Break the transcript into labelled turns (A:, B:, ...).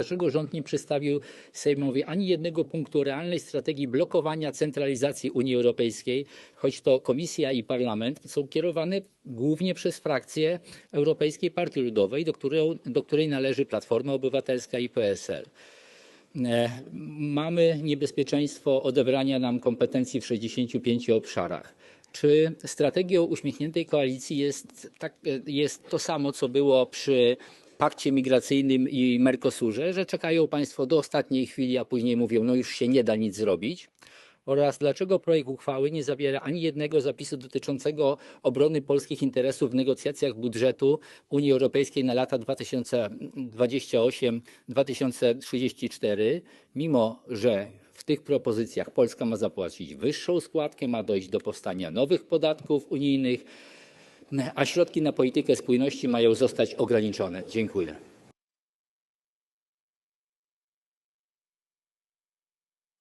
A: Dlaczego rząd nie przedstawił Sejmowi ani jednego punktu realnej strategii blokowania centralizacji Unii Europejskiej, choć to Komisja i Parlament są kierowane głównie przez frakcję Europejskiej Partii Ludowej, do, którą, do której należy Platforma Obywatelska i PSL. E, Mamy niebezpieczeństwo odebrania nam kompetencji w 65 obszarach. Czy strategią uśmiechniętej koalicji jest, tak, e, jest to samo, co było przy pakcie migracyjnym i Mercosurze, że czekają Państwo do ostatniej chwili, a później mówią, no już się nie da nic zrobić? Oraz dlaczego projekt uchwały nie zawiera ani jednego zapisu dotyczącego obrony polskich interesów w negocjacjach budżetu Unii Europejskiej na lata 2028-2034, mimo że w tych propozycjach Polska ma zapłacić wyższą składkę, ma dojść do powstania nowych podatków unijnych, a środki na politykę spójności mają zostać ograniczone. Dziękuję.